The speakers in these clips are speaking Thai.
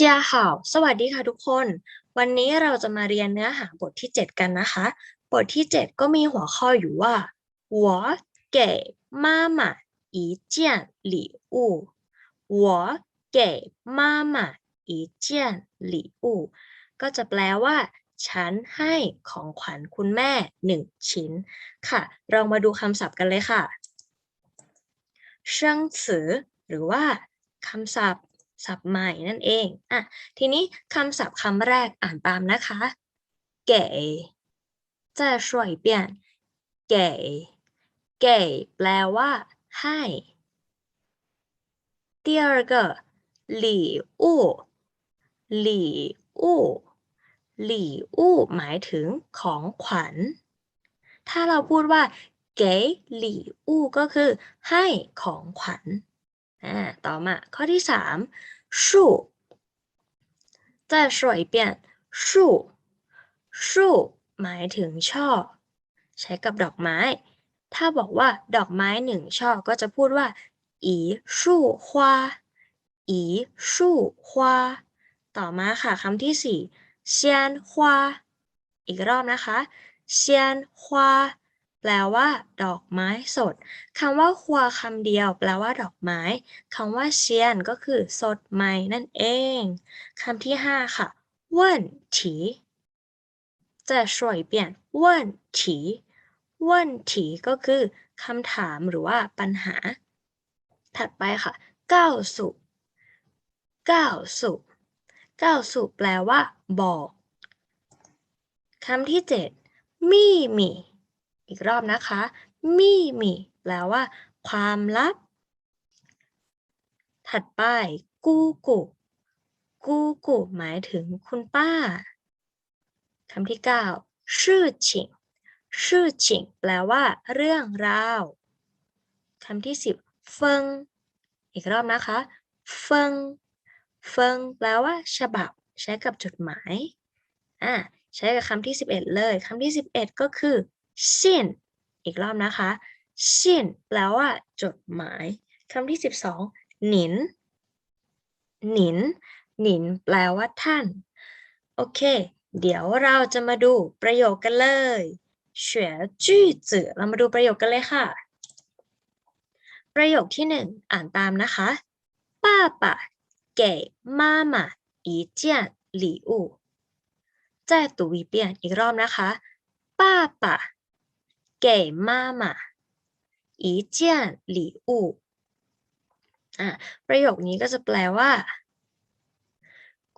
จา好สวัสดีค่ะทุกคน วันนี้เราจะมาเรียนเนื้อหาบทที่ 7 กันนะคะ บทที่ 7 ก็มีหัวข้ออยู่ว่า我给妈妈一件礼物我给妈妈一件礼物ก็จะแปลว่า ฉันให้ของขวัญคุณแม่หนึ่งชิ้น ค่ะ เรามาดูคำศัพท์กันเลยค่ะเชิงฉือหรือว่าคำศัพท์ ศัพท์ใหม่นั่นเอง อ่ะ ทีนี้คำศัพท์คำแรกอ่านตามนะคะเก๋再说一遍เก๋เก๋แปลว่า ให้第二个礼物礼物หลี่อู้หมายถึงของขวัญ ถ้าเราพูดว่าเก๋หลี่อู้ก็คือ ให้ของขวัญ อ่า ต่อมาข้อที่สาม 树再说一遍树树หมายถึงช่อ ใช้กับดอกไม้ ถ้าบอกว่า ดอกไม้หนึ่งช่อ ก็จะพูดว่าอีสู่ฮวาอีสู่ฮวาต่อมาค่ะคำที่สี่เซียนฮวาอีกรอบนะคะเซียนฮวา แปลว่า ดอกไม้สดคำว่าครัวคำเดียว แปลว่าดอกไม้คำว่าเชียนก็คือ สดใหม่นั่นเองคำที่ห้าค่ะว่นถีจะสวยเปลี่ยนว่นถีว่นถีก็คือคำถามหรือว่าปัญหา ถัดไปค่ะก้าวสุก้าสุก้าสุแปลว่า บอกคำที่เจ็ดมีมี่ อีกรอบนะคะ มีมีแปลว่า ความลับ ถัดไป กูกูกูกูหมายถึงคุณป้าคำที่เก้าชื่อชิงชื่อชิงแปลว่า เรื่องราวคำที่สิบเฟิงอีกรอบนะคะ เฟิงเฟิงแปลว่า ฉบับ ใช้กับจดหมายอ่าใช้กับคำที่สิบเอ็ดเลยคำที่สิบเอ็ดก็คือ ชินอีกรอบนะคะชินแปลว่า จดหมาย คำที่สิบสองหนิน หนิน หนิน แปลว่าท่าน โอเค เดี๋ยวเราจะมาดูประโยคกันเลยเฉวยจื้อจื่อเรามาดูประโยคกันเลยค่ะ ประโยคที่หนึ่งอ่านตามนะคะป้าป่า给妈妈一件礼物再读一遍อีกรอบนะคะป้าป่า 给妈妈一件礼物อ่ะประโยคนี้ก็จะแปลว่า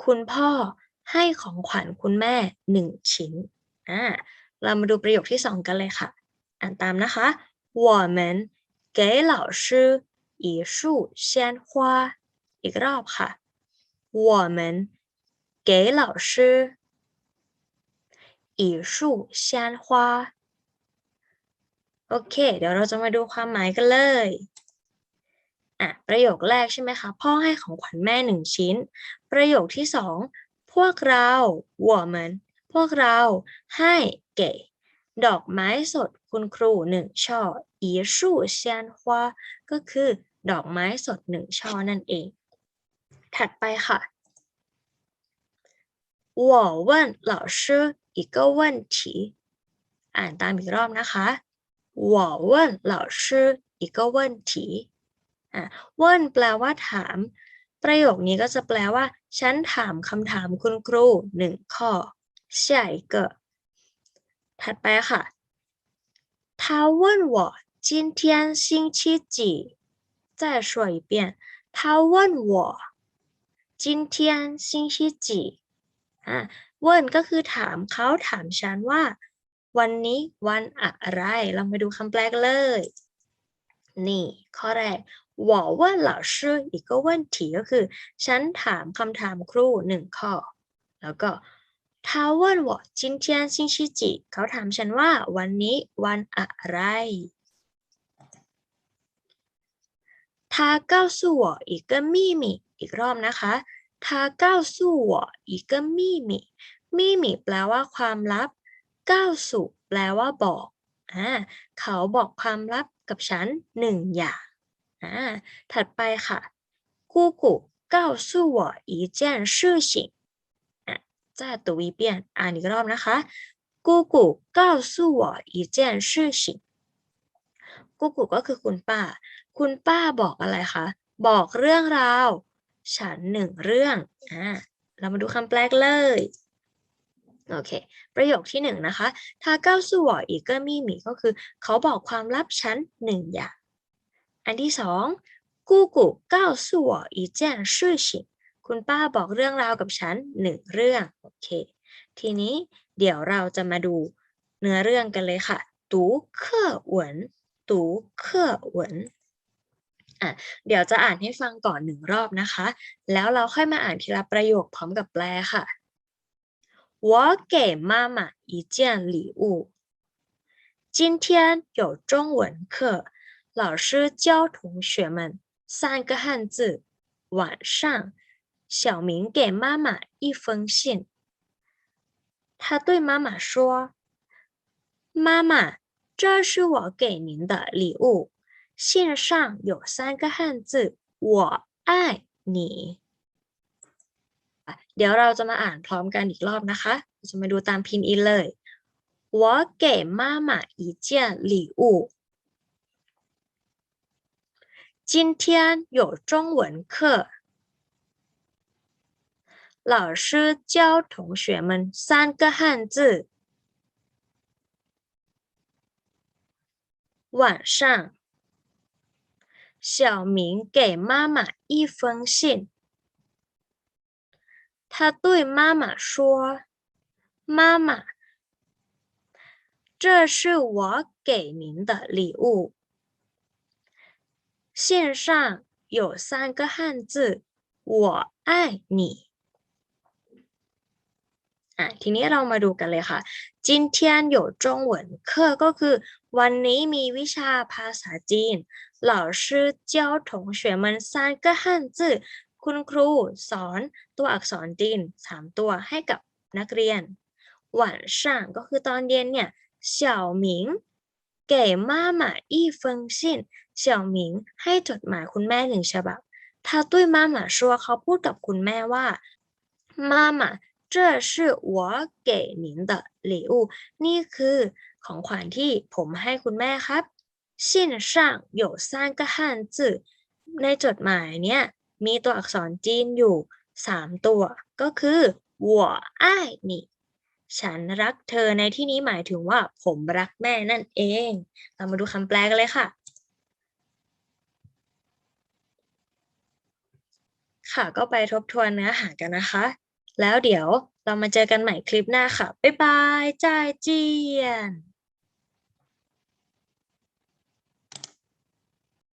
คุณพ่อให้ของขวัญคุณแม่หนึ่งชิ้นอ่าเรามาดูประโยคที่สองกันเลยค่ะ อ่านตามนะคะ我们给老师一束鲜花อีกรอบค่ะ我们给老师一束鲜花 โอเค เดี๋ยวเราจะมาดูความหมายกันเลย อ่ะ ประโยคแรกใช่ไหมคะ พ่อให้ของขวัญแม่หนึ่งชิ้น ประโยคที่สอง พวกเรา我们พวกเราให้เก๋ดอกไม้สดคุณครูหนึ่งช่อ一束鲜花ก็คือ ดอกไม้สดหนึ่งช่อนั่นเอง ถัดไปค่ะ我问老师一个问题อ่านตามอีกรอบนะคะ 我问老师一个问题อ่ะ问แปลว่าถาม ประโยคนี้ก็จะแปลว่า ฉันถามคำถามคุณครูหนึ่งข้อ下一个ถัดไปค่ะ他问我今天星期几再说一遍他问我今天星期几อ่ะ问ก็คือถามเขาถามฉันว่า วันนี้วันอะไร เรามาดูคำแปลกันเลย นี่ข้อแรกหว่าว่าเหล่าชื่ออีกก็ว่นถีก็คือ ฉันถามคำถามครูหนึ่งข้อ แล้วก็ทาวันว่าจินเทียนซิงชิจิ เขาถามฉันว่าวันนี้วันอะไรทาเก้าสู่อีกก็มีมีอีกรอบนะคะทาเก้าสู่วอีกก็มีมีมีมีแปลว่าความลับ ก้าวสู่แปลว่าบอกอ่าเขาบอกความลับกับฉันหนึ่งอย่างอ่าถัดไปค่ะกูกู 告诉我一件事情อ่ะ再读一遍อ่านอีกรอบนะคะ姑姑告诉我一件事情กูกูก็คือคุณป้า คุณป้าบอกอะไรคะ บอกเรื่องราว ฉันหนึ่งเรื่องอ่าเรามาดูคำแปลเลย โอเค ประโยคที่หนึ่งนะคะทาเก้าสู่หวออีกเกอร์มี่มีก็คือ เขาบอกความลับฉันหนึ่งอย่าง อันที่สองกูกูเก้าสู่หวออีเจนชื่อชิงคุณป้าบอกเรื่องราวกับฉันหนึ่งเรื่อง โอเค ทีนี้เดี๋ยวเราจะมาดูเนื้อเรื่องกันเลยค่ะ ตูเครือหวน ตูเครือหวนอะเดี๋ยวจะอ่านให้ฟังก่อนหนึ่งรอบนะคะ แล้วเราค่อยมาอ่านทีละประโยคพร้อมกับแปลค่ะ 我给妈妈一件礼物。今天有中文课，老师教同学们三个汉字。晚上，小明给妈妈一封信。他对妈妈说：“妈妈，这是我给您的礼物。信上有三个汉字，我爱你。” เดี๋ยวเราจะมาอ่านพร้อมกันอีกรอบนะคะจะมาดูตามพินอินเลย我给妈妈一件礼物今天有中文课老师教同学们三个汉字晚上小明给妈妈一封信 他对妈妈说：“妈妈，这是我给您的礼物。信上有三个汉字，我爱你。”อ่ะทีนี้เรามาดูกันเลยค่ะ今天有中文课ก็คือ วันนี้มีวิชาภาษาจีน老师教同学们三个汉字 คุณครูสอนตัวอักษรจีนสามตัวให้กับนักเรียน หวานช่างก็คือตอนเย็นเนี่ยเสี่ยวหมิงเก๋ม่าหมาอี้เฟิงซินเสี่ยวหมิงให้จดหมายคุณแม่หนึ่งฉบับถ้าตุ้ยม่าหมาชัวเขาพูดกับคุณแม่ว่าม่าหมา这是我给您的礼物นี่คือของขวัญที่ผมให้คุณแม่ครับ信上有三个汉字ในจดหมายเนี่ย มีตัวอักษรจีนอยู่สามตัว ก็คือหัวอ้ายนี่ฉันรักเธอในที่นี้หมายถึงว่าผมรักแม่นั่นเอง เรามาดูคำแปลกันเลยค่ะ ค่ะก็ไปทบทวนเนื้อหากันนะคะ แล้วเดี๋ยวเรามาเจอกันใหม่คลิปหน้าค่ะ บ๊ายบาย จ้ายเจียน